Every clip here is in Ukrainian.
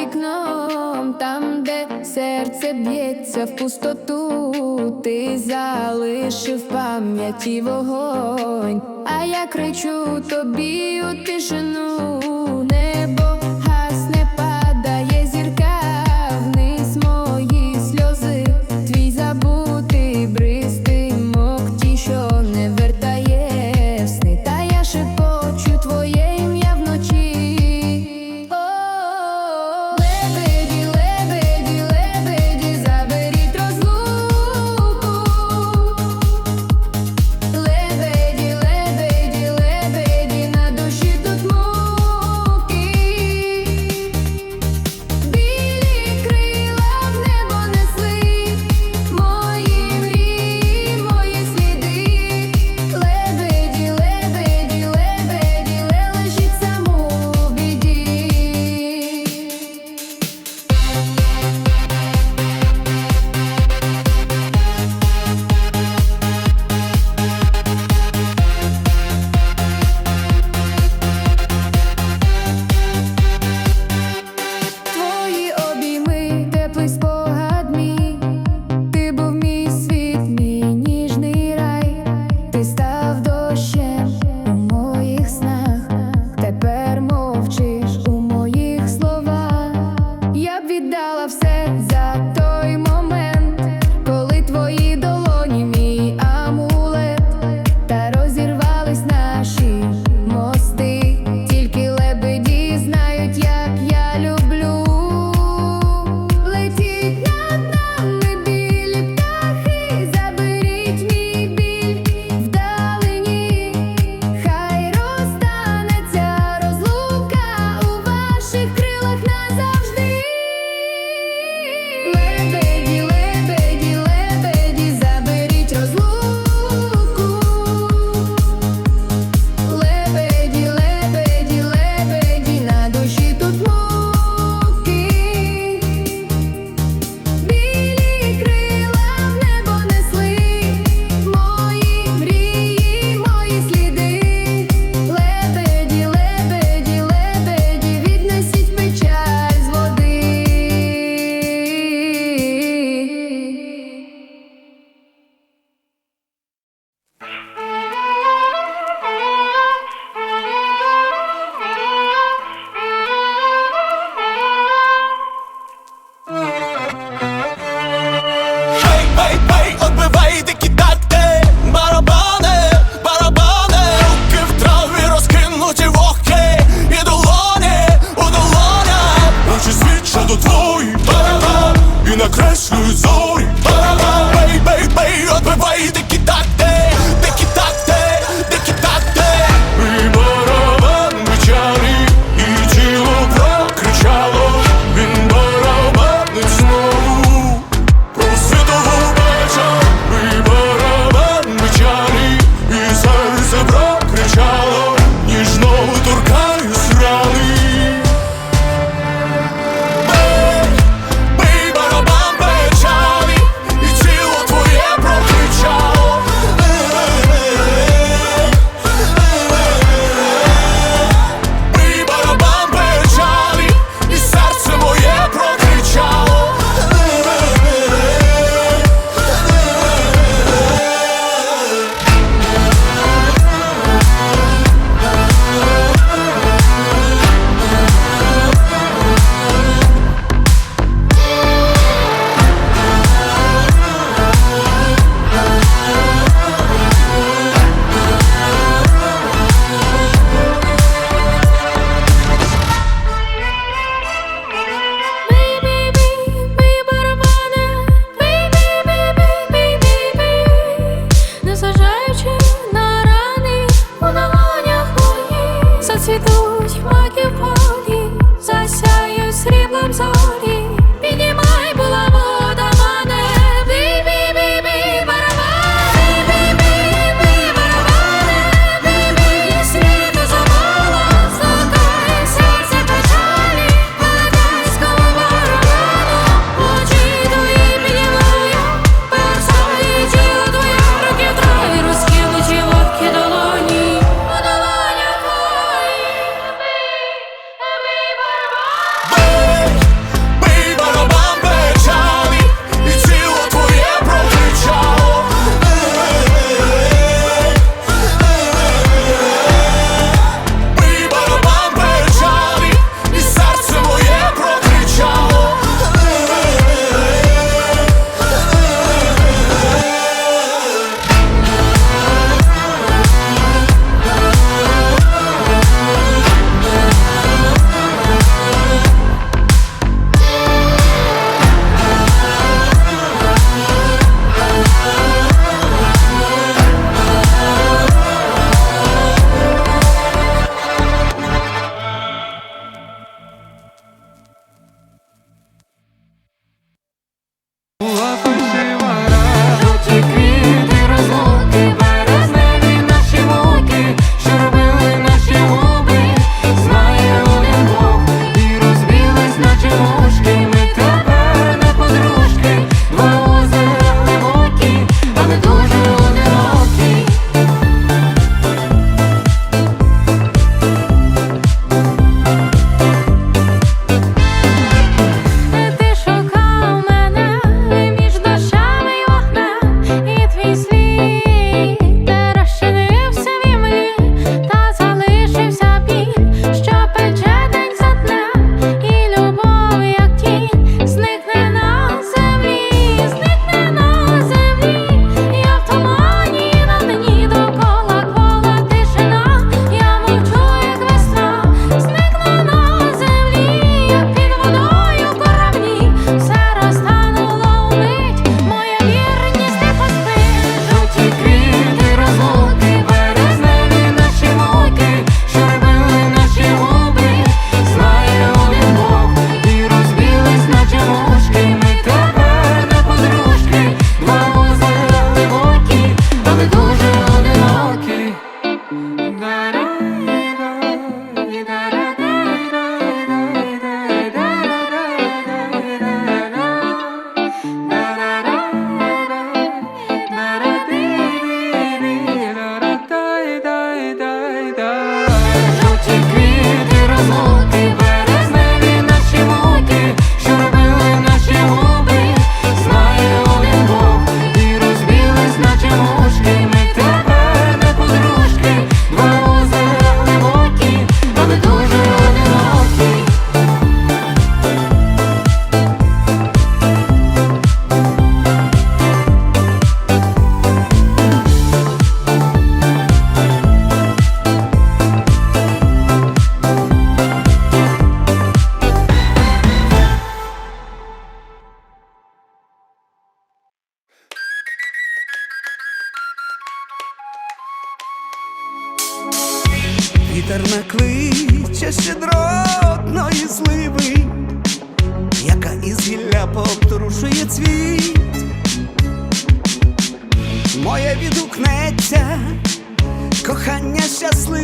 вікном, там, де серце б'ється в пустоту, ти залишив пам'яті вогонь, а я кричу тобі у тишину.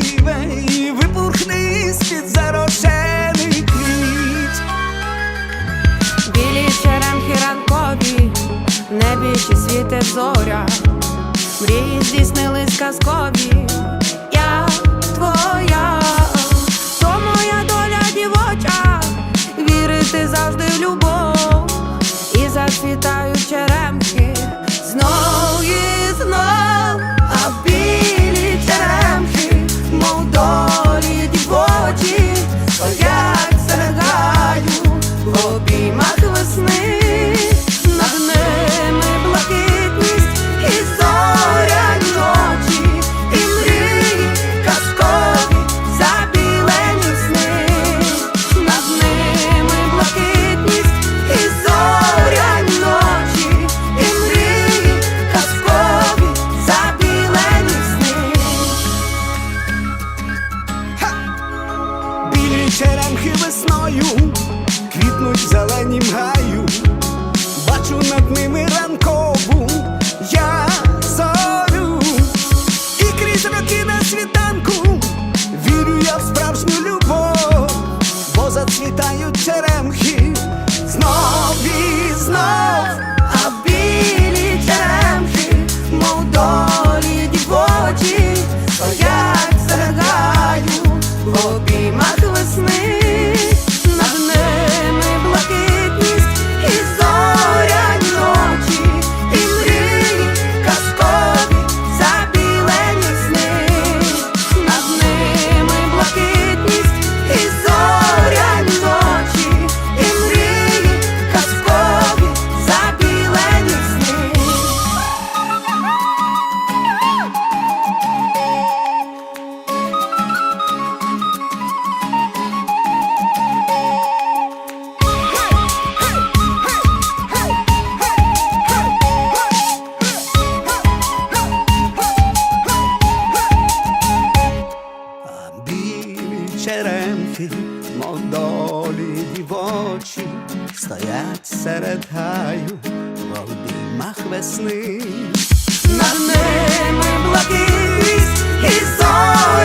Щасливе і випухне з-під зарошений квіт. Білі черемхи ранкові, в небі ще світе зоря, мрії здійснились казкові, черемхи, мов долі дівочі, стоять серед гаю в обіймах весни. Над ними блакитність і зоряні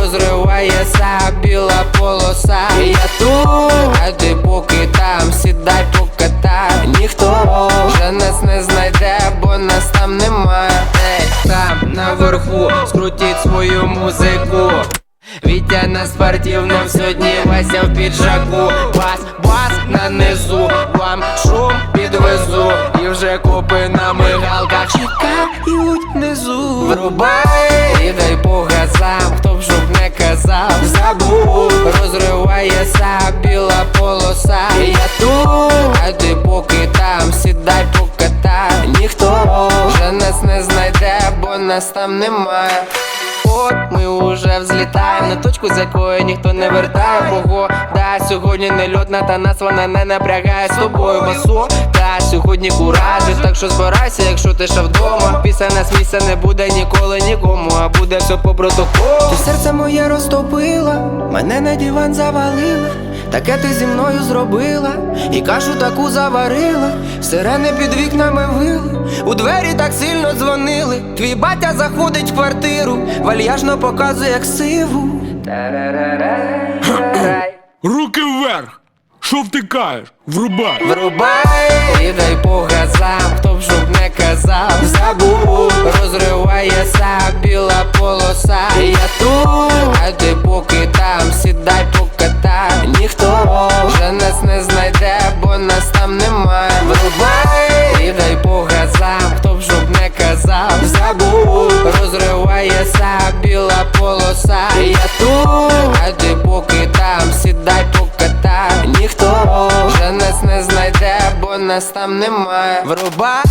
розривається біла полоса. Я тут, а ти поки там, сідай покатай. Ніхто вже нас не знайде, бо нас там немає. Там наверху, скрутіть свою музику. Вітя на спортивном сьогодні Вася в піджаку Бас, бас на низу, вам шум підвезу І вже копи на мигалках чекають внизу. Врубай. І дай по газам, хто б щоб не казав. Забув, розривається біла полоса. Я тут, а ти поки там, сідай покатай Ніхто. Вже нас не знайде, бо нас там немає От ми уже взлітаємо на точку, з якої ніхто не вертає. Погода сьогодні не льотна, та нас вона не напрягає з тобою басо Та сьогодні куражі, так що збирайся, якщо ти ще вдома. Після нас місця не буде ніколи нікому, а буде все по протоколу. Ти серце моє розтопила, мене на диван завалила. Таке ти зі мною зробила, і кашу таку заварила, сирени під вікнами вили, у двері так сильно дзвонили. Твій батя заходить в квартиру, вальяжно показує як сиву. Руки вверх! Що втикаєш? Врубай! Врубай! І дай по газам, хто б щоб не казав, забув, розриває біла полоса. Я тут, а ти поки там, сідай покатай. Ніхто вже нас не знайде, бо нас там немає Врубай, і дай по газам, хто б щоб не казав. Забув, розривається полоса. Я тут, ради поки там, сідай покатай. Ніхто вже нас не знайде, бо нас там немає Врубай